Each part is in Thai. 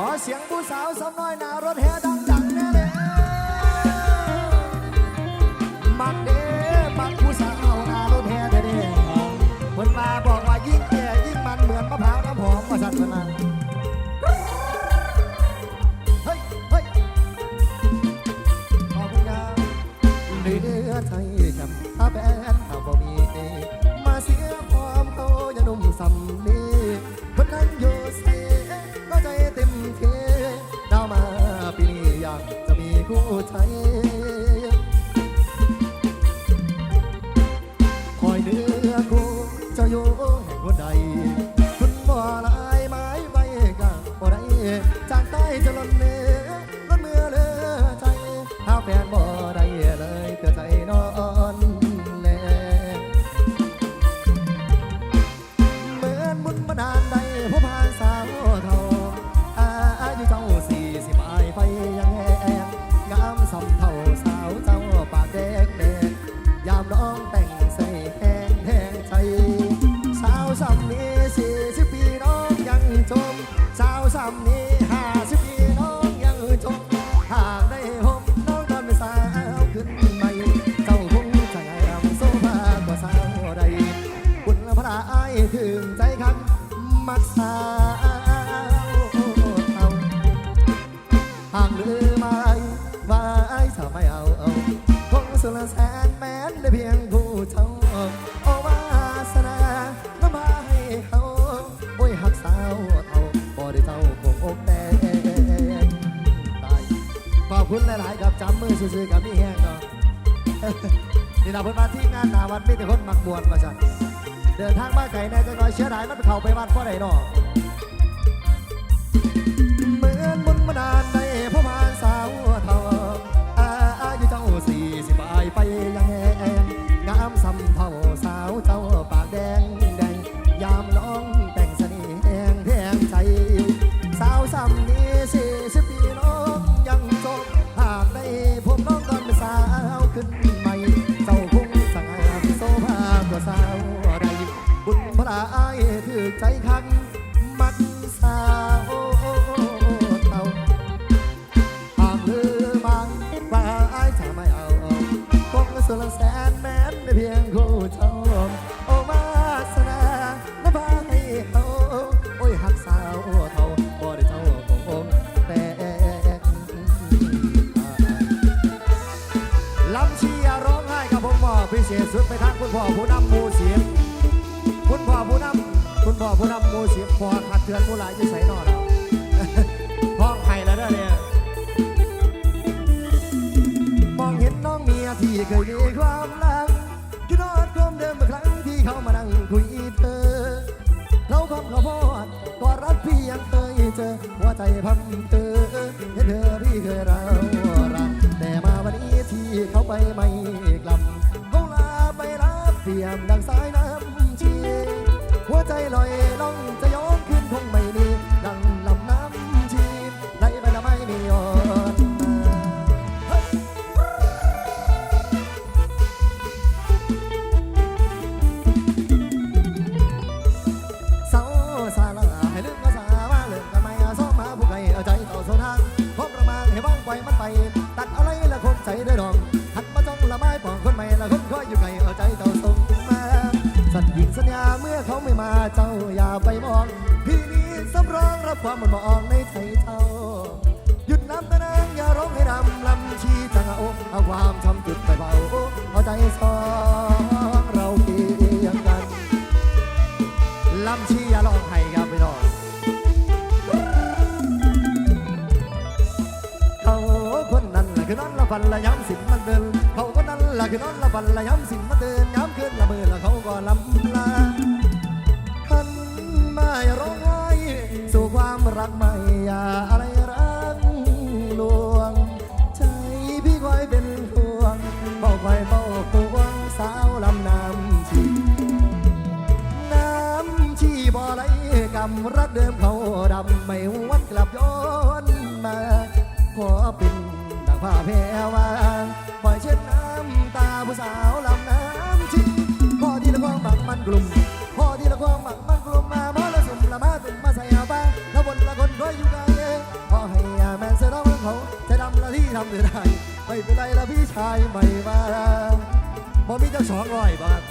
อเสียงผู้สาวสำน้อยหนารถแห่ดังๆแน่เลยมักเด้มักผู้สาวหนารถแห่เด้เด้เพิ่นมาบอกว่ายิ่งแก่ยิ่งมันเหมือนมะพร้าวน้ำหอมมาสั่นเพิ่นมา อยเนื้อ มันเข่าไปวัดเพราะไหนเนาะ พ่อผู้นำหมูเสียงคุณพ่อผู้นำคุณพ่อผู้นำหมูเสียงพอขัดเทือนผู้หลายจะใส่นอนแล้วห้องไห้แล้วเด้อเนี่ยมองเห็นน้องเมียที่เคยมีความรักคิดนอดความเดิมเมื่อครั้งที่เขามานั่งคุยเธอเขาคำเขาพอดกอดรัดพี่ยังเคยเจอหัวใจพันเตอเห็นเธอพี่เคยเรารักแต่มาวันนี้ที่เขาไปไม่ ยมดังสายน้ำชีหัวใจลอยล่องจ เจ้าอย่าไปมอง พี่นี้สำรองรับความมันมองในใจเจ้า หยุดน้ำตะนางอย่าร้องให้ดำลำชีจังเอาเอาความช้ำจุดไปเบาเอาใจสองเราเคียงกันลำชีอย่าร้องไห้ครับพี่น้องเขาคนนั้นแหละคือนอนละฟันละย้ำสิมันเดินเขาคนนั้นแหละคือนอนละฟันละย้ำสิมันเดินย้ำขึ้นละเมือละเขาก็ลำลา ร้องไห้สู่ความรักไม่อย่าอะไรรักลวง ใจพี่คอยเป็นห่วงบอกไว้เฝ้าห่วงสาวลำน้ำชีน้ำชีบ่อไหลกำรักเดิมเขาดำไม่หวนกลับย้อนมาขอเป็นดังผ้าแพรวางปล่อยเช็ดน้ำตาผู้สาวลำน้ำชีพอที่ละความหมักมันกลุ่มำเดือดได้ ไม่เป็นไรละพี่ชายไม่มาบ่มีเจ้าสองร้อยบาท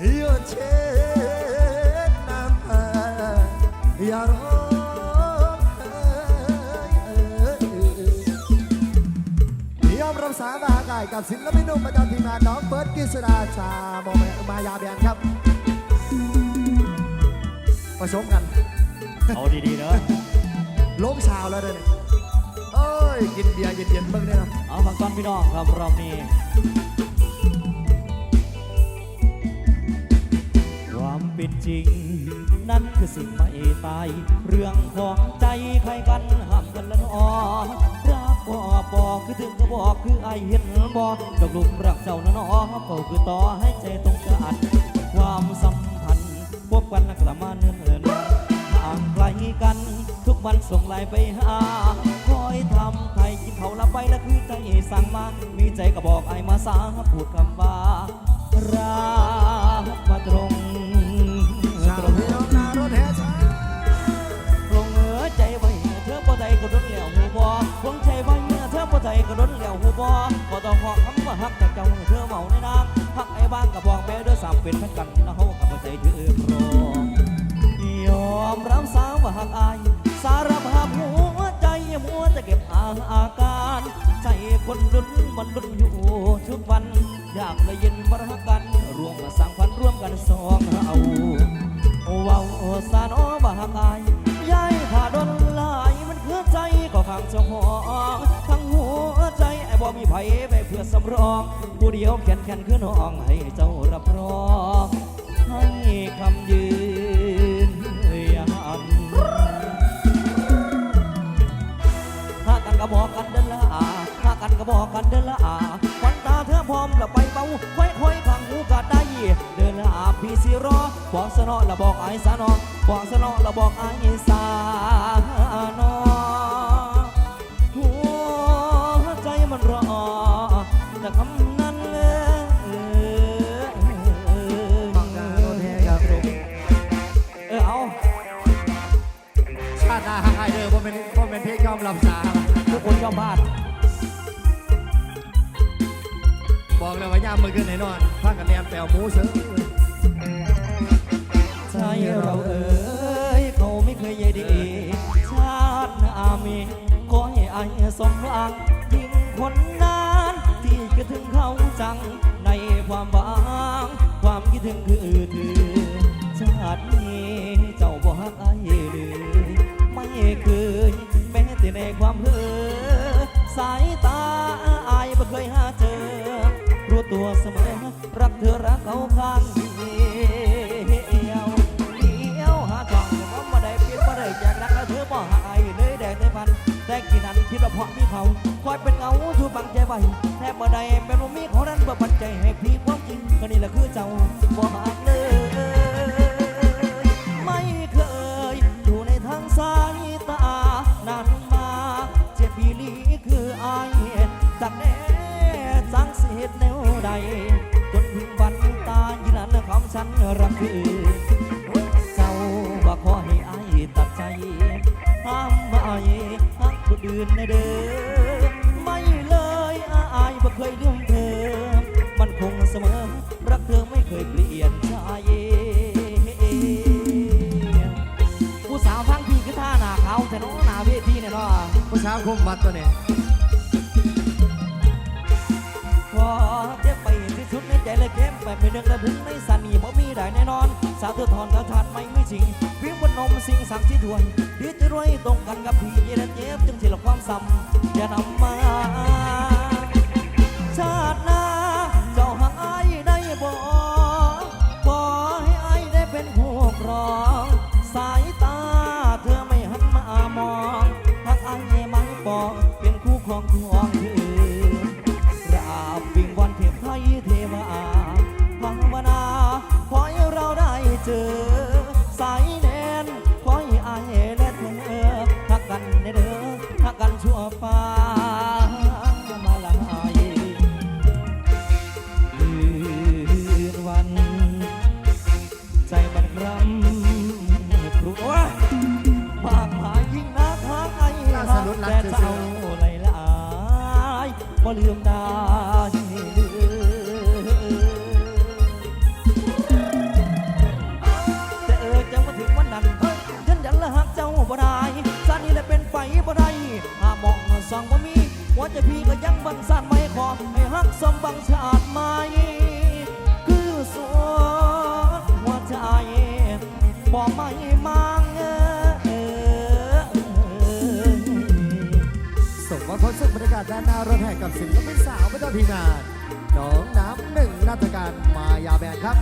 เฮียเช็ดน้ำตาอย่าร้องเอ้ยยอมรับสาบานได้กับศิลปินหนุ่มประจำทีมงานน้องเบิร์ดกฤษดาชาโมเมมายาแบนครับผสมกัน เอาดีๆเนอะลงชาวแล้วเด้อเนี่ยเอ้ ยกินเบียร์เย็นๆเบิ่งเนี่ยนะเอาฟังก่อนพี่น้องครับรอบนี้ความเป็นจริง นั่นคือสิ่งไม่ตาย เรื่องของใจใครกันห้ามกันละนอรักบ่บอกคือถึงก็บอกคือไอเห็นบอกตกหลุมรักเจ้านะนอเฝ้าคือต่อให้ใจตรงกัน ความสัมพันธ์พบกันนักละมาเนิ่นห่างไกลกัน วันส่งไลน์ไปหาคอยทำไทยกินเขาละไปแล้วคือใจสั่งมา มีใจก็บอกไอ้มาสาพูดคำว่ารักมาตรงชาวพี่น้องนารถแห่ชาลงเออใจไว้เธอบ่ใจก็ดนแล้วหูบอหวงใจไว้เธอบ่ใจก็ดนแล้วหูบอบ่ต้องขอคำว่าฮักจากเจ้าเธอเมาในนางฮักไอ้บ้างก็บอกแม่เด้อสามเป็นพันกันนะเฮากับบ่ใจเธอพร้อ มยอมรับสาวหักอาย สารภาพหัวใจมัวจะเก็บอาอาการ ใจคนรุนมันรุนอยู่ทุกวัน อยากได้ยินบรักกันร่วมมาสร้างฝันร่วมกันสองเราเว้าสานอว่าหักอายยายถ้าดนลายมันคือใจก็ข้างเจ้าของทั้งหัวใจไอ้บ่มีไผไปเพื่อสำรอง ผู้เดียวแข็นแข็นคือน้องให้เจ้ารับรองให้คำยืน ก็บอกกันเดินละอาถ้ากันก็บอกกันเดินละอาควันตาเธอพร้อมแล้วไปเบาค่อยค่อยๆขังหูก็ได้ เดินละอาพี่สิรอบอกสนอแล้วบอกไอ้สานอบอกสนอแล้วบอกไอ้สานอ บ้าน บอกเลยว่ายามมือขึ้นแน่นอนพากันแนมแปวหมูเสือใช่เราเอ่ยเขาไม่เคยใยดีชาติหน้ามีขอให้อายสมหวังยิ่งคนนั้นที่คิดถึงเขาจังในความหวังความคิดถึงคือคือชาตินี้เจ้าบ่ฮักอายเลยไม่เคยแม้แต่ในความเพ้อ เขาคอยเป็นเงาทูบังใจไว้แทบบ่ได้เป็นว่มีเขานั้นบ่ปัจจัยให้พี่ความจริงก็นี่แหละคือเจ้าบ่หักเลยไม่เคยอยู่ในทางสายตานานมาเจ็บพีลีคืออายจากแน่สังเสียแนวใดจนถึงวันตายนั้นของฉันรักคือเจ้าว่ขอให้อายตัดใจห้ามบ่อายหักคนอื่นในเด้อ สาวคุมบัตรตัวนี้พอเจ็บไปที่สุดในใจเลยเก็บไปไม่นึกระถึงในสันนี่บ่มีได้แน่นอน สาวเธอถอนกระชาดไม่ไม่จริงเพียงบนนมสิ่งสังที่ถวยดีจะรวยตรงกันกับพี่เย็นเจ็บจึงสิละความซ้ำอย่านำมา เจ้าไหลลายบ่ลืมได้แต่เออจะมาถึงวันนั้นยันยันละหักเจ้าบ่ได้ซานี่แหละเป็นไฟบ่ได้หามองสั่งบ่มีว่าจะพี่ก็ยังบังซ่านไม่ขอให้หักสมบังชาติไหมคือสวนหัวใจบอกไม่มา วันพ้นสุขบรรยากาศด้านหน้ารถแห่กับศิลปินสาวไม่ต้องทีมานน้องน้ำหนึ่งนาฏการมายาแบนครับ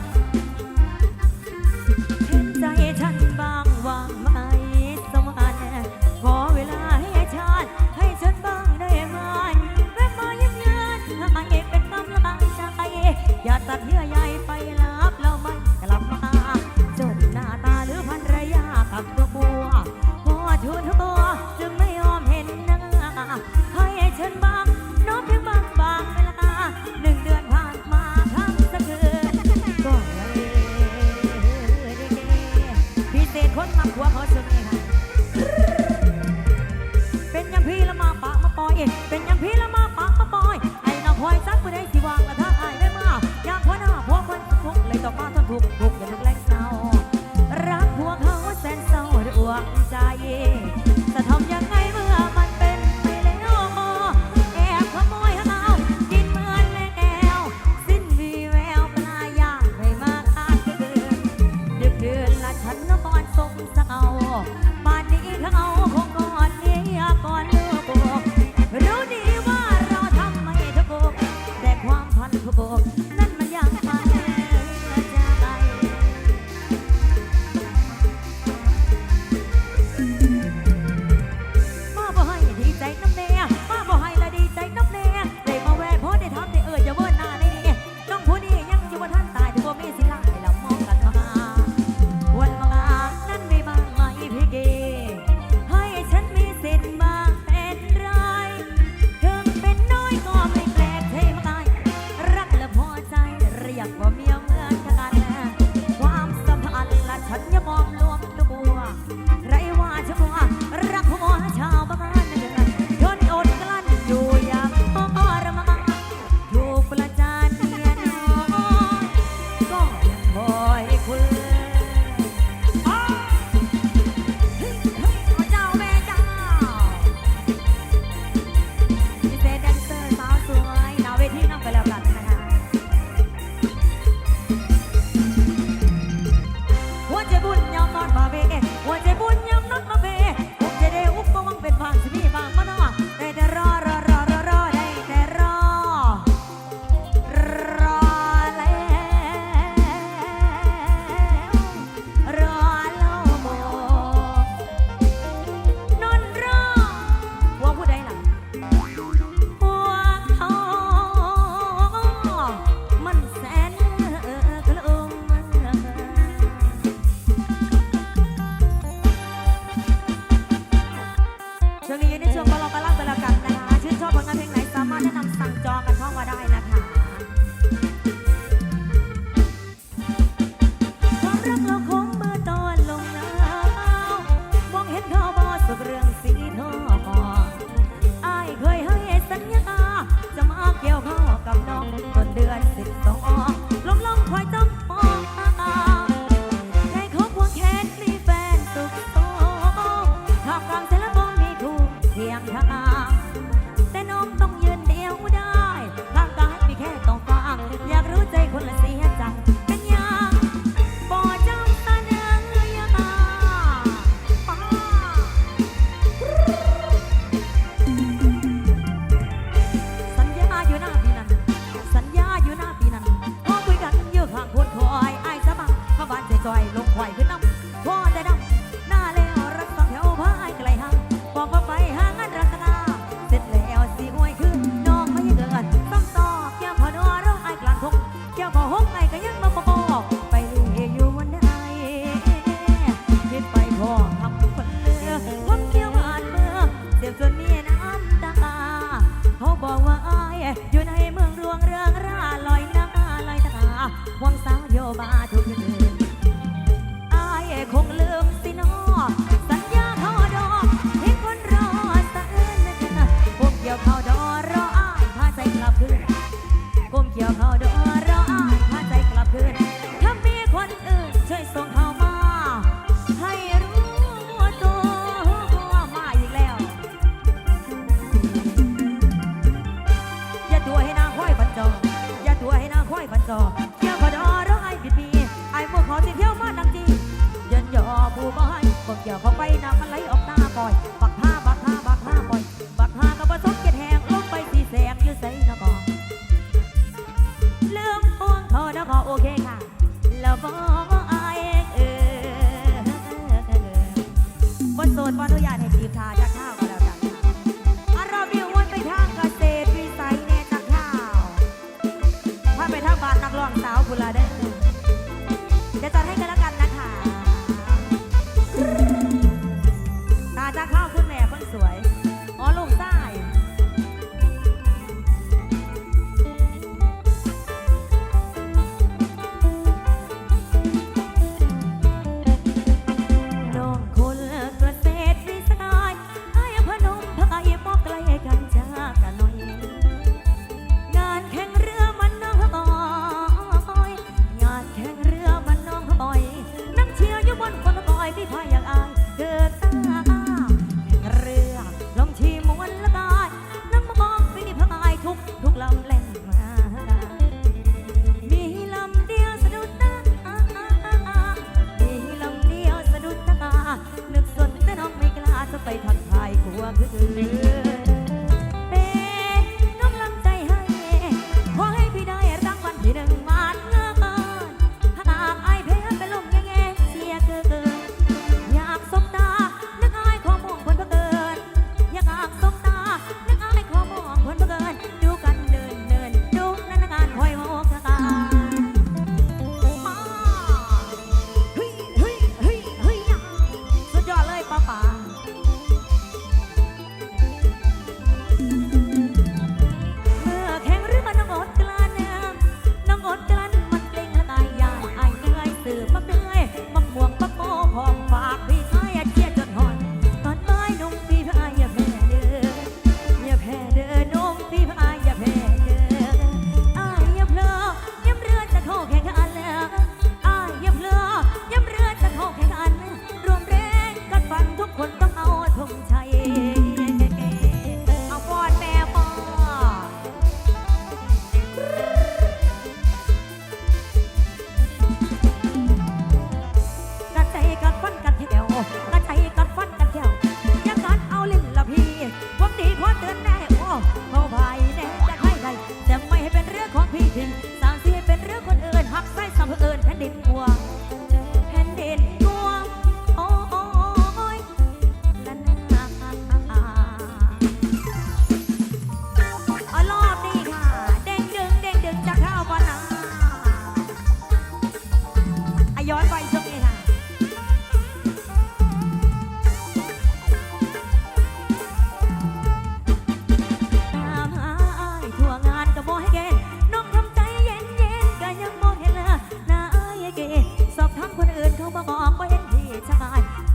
slice.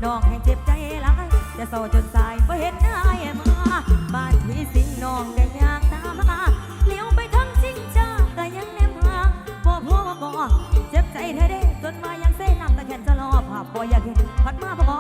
น้องให้เจ็บใจหลายจะเศร้าจนสายเพราะเห็นหน้าแย่มาบ้านที่สิงน้องก็อยากตามหาเลี้ยวไปทั้งจริงจ้าก็ยังแนมหางพ่อพ่อบอกเจ็บใจแท้เด้จนมายังเส้นน้ำตะแคงจะรอภาพบ่อยากเห็นพัดมาบ่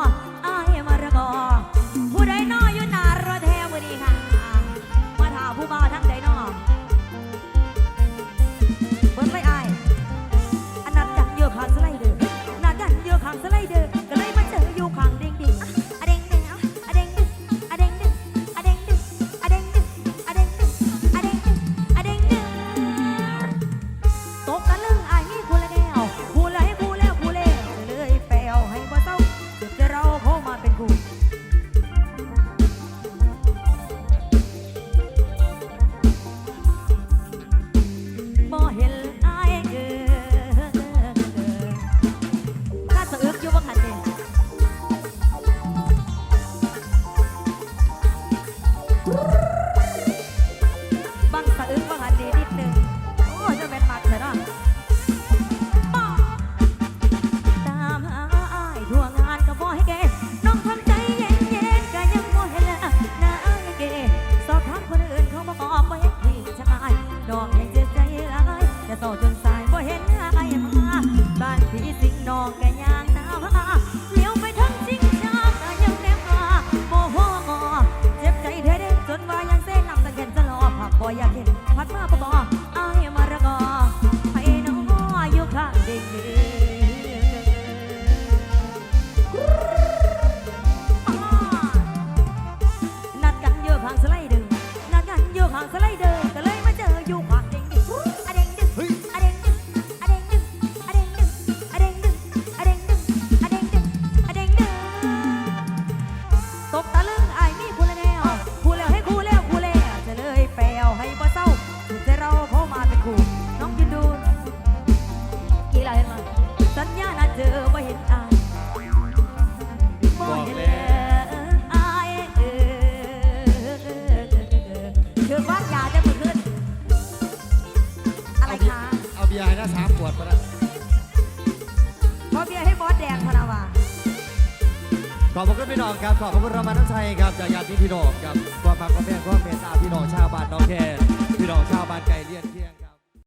ขอบพระคุณ